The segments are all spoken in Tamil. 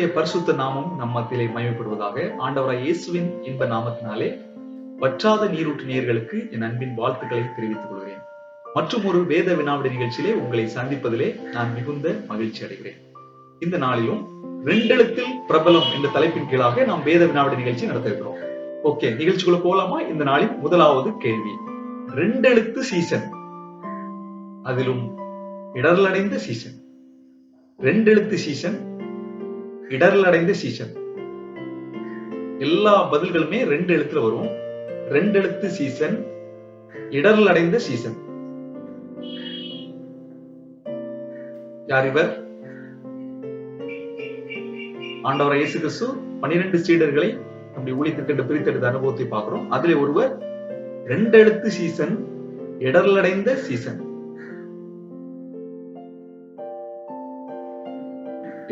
கர்த்தருடைய பரிசுத்த நாமம் நம்மத்திலே மயமைப்படுவதாக ஆண்டவராய் இயேசுவின் இன்ப நாமத்தினாலே வற்றாத நீரூற்று நேர்களுக்கு என் அன்பின் வாழ்த்துக்களை தெரிவித்துக் கொள்கிறேன். மற்றும் ஒரு வேத வினாவிட நிகழ்ச்சியிலே உங்களை சந்திப்பதிலே நான் மிகுந்த மகிழ்ச்சி அடைகிறேன். இந்த நாளிலும் ரெண்டெழுத்தில் பிரபலம் என்ற தலைப்பின் கீழாக நாம் வேத வினாவிட நிகழ்ச்சி நடத்த இருக்கிறோம். ஓகே நிகழ்ச்சிக்குள்ள போலாமா? இந்த நாளின் முதலாவது கேள்வி. ரெண்டெழுத்து சீசன். அதிலும் இடர்லடைந்த சீசன். ரெண்டெழுத்து சீசன் இடர்லடைந்த சீசன். எல்லா பதில்களுமே ரெண்டு எழுத்துல வரும். ரெண்டு எழுத்து சீசன் இடர்லடைந்த சீசன். யார் இவர்? ஆண்டவர் இயேசு கிறிஸ்து பன்னிரண்டு சீடர்களை அப்படி ஊழியத்திற்கு பிரித்தெடுத்த அனுபவத்தை பார்க்கிறோம். அதுல ஒருவர் ரெண்டு எழுத்து சீசன் இடர்லடைந்த சீசன்.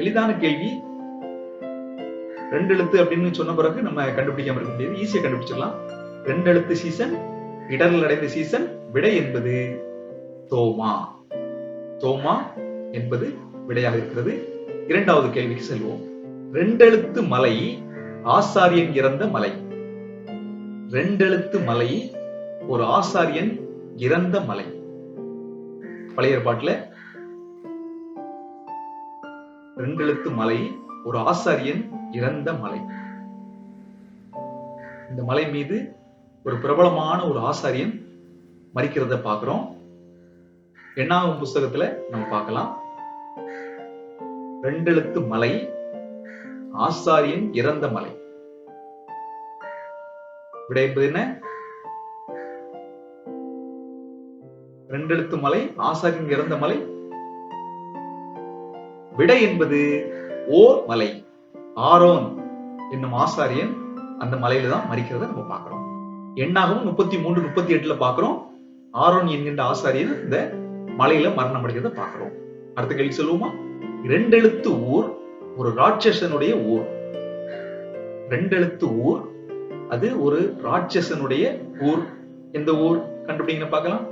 எளிதான கேள்வி ரெண்டு எழுத்து அப்படின்னு சொன்ன பிறகு நம்ம கண்டுபிடிக்காம இருக்க முடியாது. ஈஸியா கண்டுபிடிச்சிடலாம். ரெண்டு எழுத்து சீசன் இடரில் அடைந்த சீசன் விடை என்பது தோமா. தோமா என்பது விடையாக இருக்கிறது. இரண்டாவது கேள்விக்கு செல்வோம். ரெண்டெழுத்து மலை ஆசாரியன் இறந்த மலை. ரெண்டெழுத்து மலை ஒரு ஆசாரியன் இறந்த மலை. பழைய ஏற்பாட்டுல ரெண்டெழுத்து மலை ஒரு ஆசாரியன் இறந்த மலை. இந்த மலை மீது ஒரு பிரபலமான ஒரு ஆசாரியன் மறிக்கிறத பார்க்கிறோம். எண்ணாகும் புஸ்தகத்துல நம்ம பார்க்கலாம். ரெண்டெழுத்து மலை ஆசாரியன் இறந்த மலை. விடை என்பது என்ன? ரெண்டெழுத்து மலை ஆசாரியன் இறந்த மலை. விடை என்பது ஓர் மலை. ஆரோன் என்னும் ஆசாரியன் அந்த மலையில தான் மறிக்கிறத நம்ம பார்க்கிறோம். எண்ணாகவும் முப்பத்தி மூன்று முப்பத்தி எட்டுல பார்க்கிறோம். ஆரோன் என்கின்ற ஆசாரியன் இந்த மலையில மரணம் அடைகிறத பாக்குறோம் அடுத்த கேள்வி சொல்லுவோமா? ரெண்டெழுத்து ஊர் ஒரு ராட்சசனுடைய ஊர். ரெண்டெழுத்து ஊர் அது ஒரு ராட்சசனுடைய ஊர். எந்த ஊர்? கண்டுபிடிங்க பார்க்கலாம்.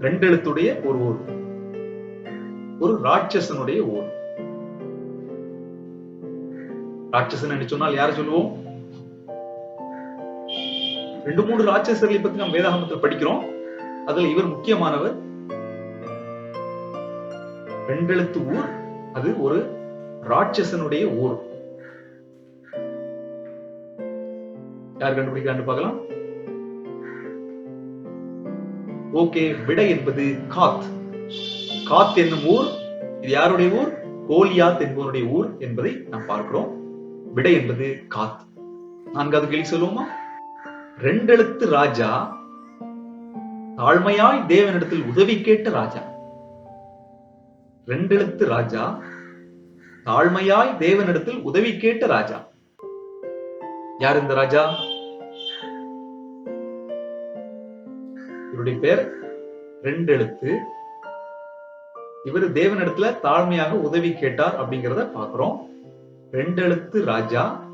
ரெண்டெழுத்துடைய ஒரு ஊர். ஒரு ராட்சசனுடைய ஊர் ராட்சசன் என்று சொன்னால் யார சொல்லுவோம்? ரெண்டு மூணு ராட்சசர்களை பத்தி நம்ம வேதாகமத்தில் படிக்கிறோம். அதுல இவர் முக்கியமானவர். ரெண்டெழுத்து ஊர் அது ஒரு ராட்சசனுடைய ஊர். யார் கண்டுபிடிக்கிறான்னு பார்க்கலாம். ஓகே விடை என்பது காத். காத் என்னும் ஊர். இது யாருடைய ஊர்? கோலியாத் என்பவருடைய ஊர் என்பதை நாம் பார்க்கிறோம். விடை என்பது காத். நான்காவது கேள்வி சொல்லுவோமா? ரெண்டெழுத்து ராஜா தாழ்மையாய் தேவனிடத்தில் உதவி கேட்ட ராஜா. ரெண்டெழுத்து ராஜா தாழ்மையாய் தேவனிடத்தில் உதவி கேட்ட ராஜா. யார் இந்த ராஜா? இவருடைய பேர் ரெண்டெழுத்து இவர் தேவனிடத்துல தாழ்மையாக உதவி கேட்டார் அப்படிங்கிறத பாக்குறோம். ரெண்டெழுத்து ராஜா.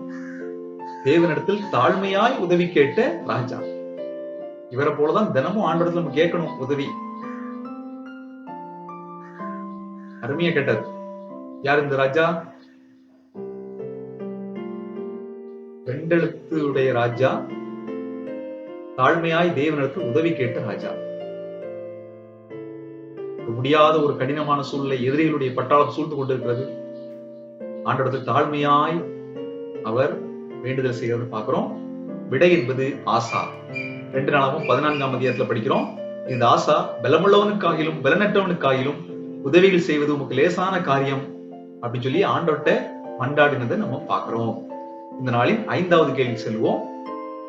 தேவனிடத்தில் தாழ்மையாய் உதவி கேட்ட ராஜா. இவரை போலதான் தினமும் ஆண்டவரத்துல நம்ம கேட்கணும் உதவி. அருமையா கேட்டார். யார் இந்த ராஜா? ரெண்டெழுத்துடைய ராஜா. தாழ்மையாய் தேவனிடத்தில் உதவி கேட்ட ராஜா. முடியாத ஒரு கடினமான சூழ்நிலை எதிரிகளுடைய பட்டாளம் சூழ்ந்து கொண்டிருக்கிறது. ஆண்டவரத்தில் தாழ்மையாய் அவர் வேண்டுதல் செய்கிறது பார்க்கிறோம். விடை என்பது ஆசா. ரெண்டு நாளாகவும் பதினான்காம் அதிகாரத்துல படிக்கிறோம். இந்த ஆசா பலமுள்ளவனுக்காகிலும் பலனற்றவனுக்காகிலும் உதவிகள் செய்வது உமக்கு லேசான காரியம் அப்படின்னு சொல்லி ஆண்டோட்ட மண்டாடினதை நம்ம பார்க்கிறோம். இந்த நாளின் ஐந்தாவது கேள்வி செல்வோம்.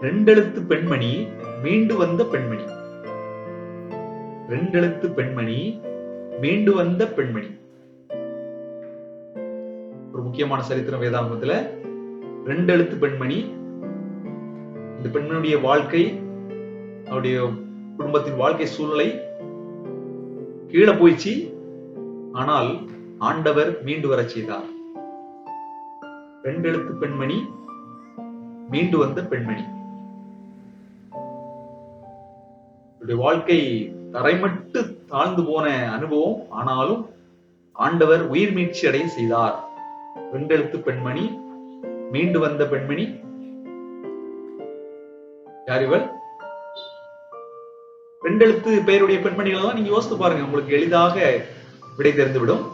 ரெண்டெழுத்து பெண்மணி மீண்டு வந்த பெண்மணி. ரெண்டெழுத்து பெண்மணி மீண்டு வந்த பெண்மணி. ஒரு முக்கியமான சரித்திரம் வேதாங்கத்துல ரெண்டு எழுத்து பெண்மணி. இந்த பெண்மணியுடைய வாழ்க்கை அவருடைய குடும்பத்தின் வாழ்க்கை சூழ்நிலை கீழே போயிடுச்சு. ஆனால் ஆண்டவர் மீண்டு வர செய்தார். ரெண்டெழுத்து பெண்மணி மீண்டு வந்த பெண்மணி. வாழ்க்கை தரைமட்டு தாழ்ந்து போன அனுபவம். ஆனாலும் ஆண்டவர் உயிர் மீட்சி அடைய செய்தார். வெண்டெழுத்து பெண்மணி மீண்டு வந்த பெண்மணி. யார் இவள்? பெண்டெழுத்து பெயருடைய பெண்மணிகள் தான் நீங்க யோசித்து பாருங்க. உங்களுக்கு எளிதாக விடை தெரிந்துவிடும்.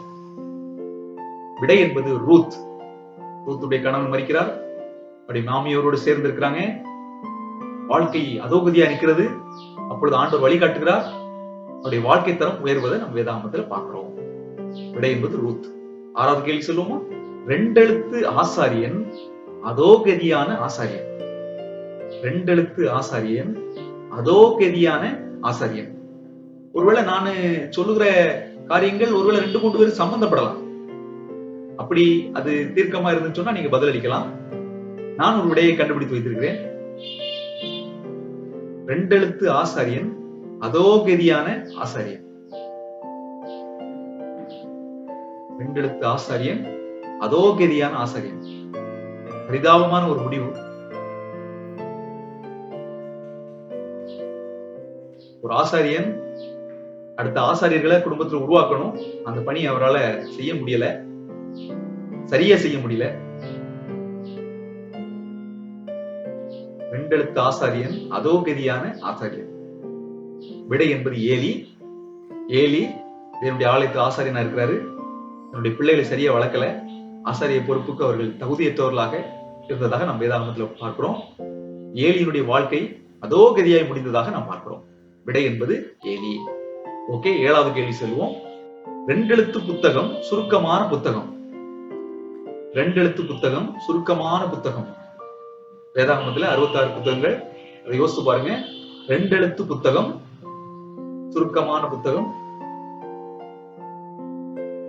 விடை என்பது ரூத். ரூத்துடைய கணவன் மறிக்கிறார். அப்படி மாமியோரோடு சேர்ந்து இருக்கிறாங்க வாழ்க்கை அதோகதியா நிற்கிறது. அப்பொழுது ஆண்டவர் வழிகாட்டுகிறார். அவருடைய வாழ்க்கை தரம் உயர்வதை நம்ம வேதாகமத்துல பாக்குறோம் விடை என்பது ரூத். ஆறாவது கேள்வி சொல்லுவோமா? ரெண்டெழுத்து ஆசாரியன் அதோகதியான ஆசாரியன். ரெண்டெழுத்து ஆசாரியன் அதோகதியான ஆசாரியன். ஒருவேளை நான் சொல்லுகிற காரியங்கள் ஒருவேளை ரெண்டு மூன்று பேர் சம்பந்தப்படலாம். அப்படி அது தீர்க்கமா இருந்துன்னு சொன்னா நீங்க பதிலளிக்கலாம் நான் ஒரு விடையை கண்டுபிடித்து வைத்திருக்கிறேன். ரெண்டெழுத்து ஆசாரியன் அதோகதியான ஆசாரியன். ரெண்டெழுத்து ஆசாரியன் அதோகதியான ஆசாரியன். பரிதாபமான ஒரு முடிவு. ஒரு ஆசாரியன் அடுத்த ஆசாரியர்களை குடும்பத்துல உருவாக்கணும். அந்த பணி அவரால் செய்ய முடியல. சரியா செய்ய முடியல. ரெண்டெழுத்து ஆசாரியன் அதோகதியான ஆசாரியன். விடை என்பது ஏலி. ஏலி என்னுடைய ஆலயத்தில் ஆசாரியனா இருக்கிறாரு. என்னுடைய பிள்ளைகளை சரியா வளர்க்கல. ஆசாரிய பொறுப்புக்கு அவர்கள் தகுதியற்றவர்களாக இருந்ததாக நாம் வேதாகமத்தில் பார்க்கிறோம். ஏலியினுடைய வாழ்க்கை அதோகதியாய் முடிந்ததாக நாம் பார்க்கிறோம். விடை என்பது ஏலி. ஓகே ஏழாவது கேள்வி செல்வோம் ரெண்டெழுத்து புத்தகம் சுருக்கமான புத்தகம். ரெண்டெழுத்து புத்தகம் சுருக்கமான புத்தகம். வேதாகமத்துல அறுபத்தாறு புத்தகங்கள். அதை யோசித்து பாருங்க. ரெண்டெழுத்து புத்தகம் சுருக்கமான புத்தகம்.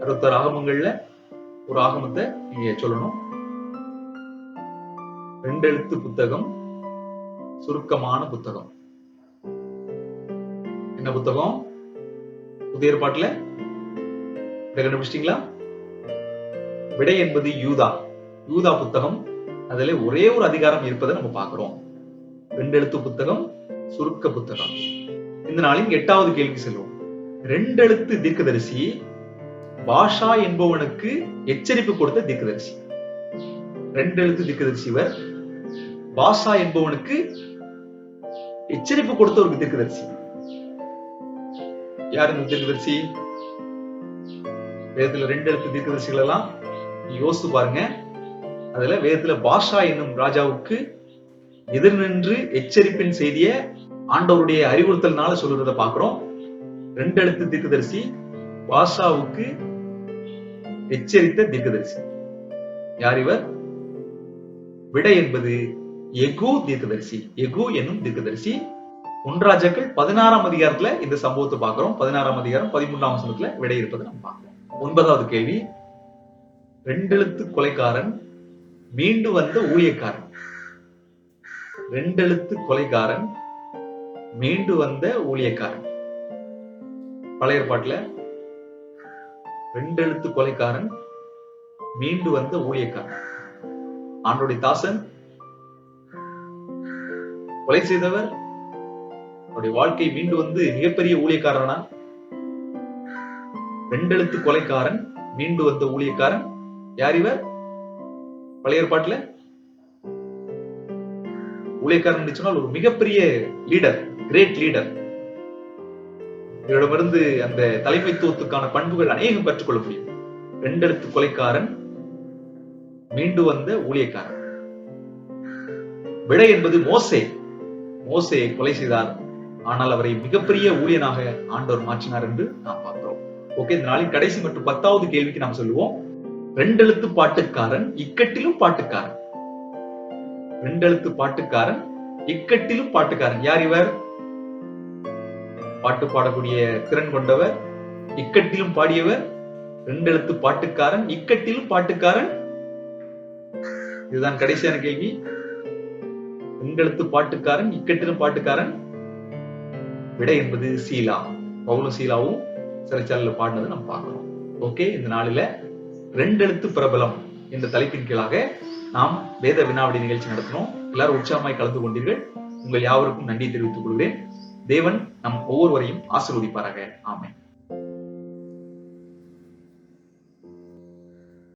அடுத்த ராகமங்கள்ல ஒரு ஆகமத்தை நீங்க சொல்லணும். ரெண்டு எழுத்து புத்தகம் சுருக்கமான புத்தகம். என்ன புத்தகம்? புதிய ஏற்பாட்டுல? கண்டுபிடிச்சிட்டீங்களா? விடை என்பது யூதா. யூதா புத்தகம். அதுல ஒரே ஒரு அதிகாரம் இருப்பதை நம்ம பாக்குறோம் ரெண்டு எழுத்து புத்தகம் சுருக்க புத்தகம். இந்த நாளின் எட்டாவது கேள்வி செல்வோம். ரெண்டெழுத்து தீர்க்கதரிசி பாஷா என்பவனுக்கு எச்சரிப்பு கொடுத்த தீர்க்கதரிசி. ரெண்டெழுத்து தீர்க்கதரிசி இவர். பாஷா என்பவனுக்கு எச்சரிப்பு கொடுத்த ஒரு தீர்க்கதரிசி. யார் இந்த தீர்க்கதரிசி? வேதத்துல ரெண்டு எழுத்து தீர்க்கதரிசிகள் எல்லாம் யோசித்து பாருங்க. அதுல வேதத்துல பாஷா என்னும் ராஜாவுக்கு எதிர் நின்று எச்சரிப்பின் செய்திய ஆண்டவருடைய அறிவுறுத்தல்னால சொல்றத பாக்குறோம் ரெண்டு எழுத்து தீர்க்கதரிசி பாஷாவுக்கு எச்சரித்த தீர்க்கதரிசி. யார் இவர்? விடை என்பது எகு தீர்க்கதரிசி. எகு என்னும் தீர்க்கதரிசி. ஒன்றாஜக்கள் பதினாறாம் அதிகாரத்துல இந்த சம்பவத்தை பார்க்கிறோம். பதினாறாம் அதிகாரம் பதிமூன்றாம் வசனத்துல விடை இருப்பதை நம்ம பார்க்கிறோம். ஒன்பதாவது கேள்வி. ரெண்டெழுத்து கொலைக்காரன் மீண்டு வந்த ஊழியக்காரன். ரெண்டெழுத்து கொலைக்காரன் மீண்டு வந்த ஊழியக்காரன். பழைய ஏற்பாட்டுல ரெண்டெழுத்து கொலைக்காரன் மீண்டு வந்த ஊழியக்காரன். ஆண்டோடைய தாசன் கொலை செய்தவர் அவருடைய வாழ்க்கை மீண்டு வந்து மிகப்பெரிய ஊழியக்காரனா? ரெண்டெழுத்து கொலைக்காரன் மீண்டு வந்த ஊழியக்காரன். யார் இவர்? பழைய ஏற்பாட்டுல ஊழியக்காரன் சொன்னால் ஒரு மிகப்பெரிய லீடர் கிரேட் லீடர் இவரிடமிருந்து அந்த தலைமைத்துவத்துக்கான பண்புகள் அநேகம் கற்றுக்கொள்ள முடியும். ரெண்டெழுத்து கொலைக்காரன் மீண்டு வந்த ஊழியக்காரன். விடை என்பது மோசே. மோசையை கொலை செய்தார். ஆனால் அவரை மிகப்பெரிய ஊழியனாக ஆண்டவர் மாற்றினார் என்று நாம் பார்க்கிறோம். ஓகே இந்த நாளின் கடைசி மற்றும் பத்தாவது கேள்விக்கு நாம் சொல்லுவோம் ரெண்டெழுத்து பாட்டுக்காரன் இக்கட்டிலும் பாட்டுக்காரன். ரெண்டெழுத்து பாட்டுக்காரன் இக்கட்டிலும் பாட்டுக்காரன். யார் இவர்? பாட்டு பாடக்கூடிய திறன் கொண்டவர் இக்கட்டிலும் பாடியவர் ரெண்டு எழுத்து பாட்டுக்காரன் இக்கட்டிலும் பாட்டுக்காரன். இதுதான் கடைசியான கேள்வி. ரெண்டு எழுத்து பாட்டுக்காரன் இக்கட்டிலும் பாட்டுக்காரன். விடை என்பது சீலா. பவுலும் சீலாவும் சிறைச்சாலையில் பாடினதை நம்ம பார்க்கிறோம் ஓகே இந்த நாளில ரெண்டு எழுத்து பிரபலம் என்ற தலைப்பின் கீழாக நாம் வேத வினாவடி நிகழ்ச்சி நடத்தினோம். எல்லாரும் உற்சாகமாய் கலந்து கொண்டீர்கள். உங்கள் யாவருக்கும் நன்றி தெரிவித்துக் கொள்கிறேன். தேவன் நம் ஒவ்வொருவரையும் ஆசீர்வதிப்பாராக. ஆமை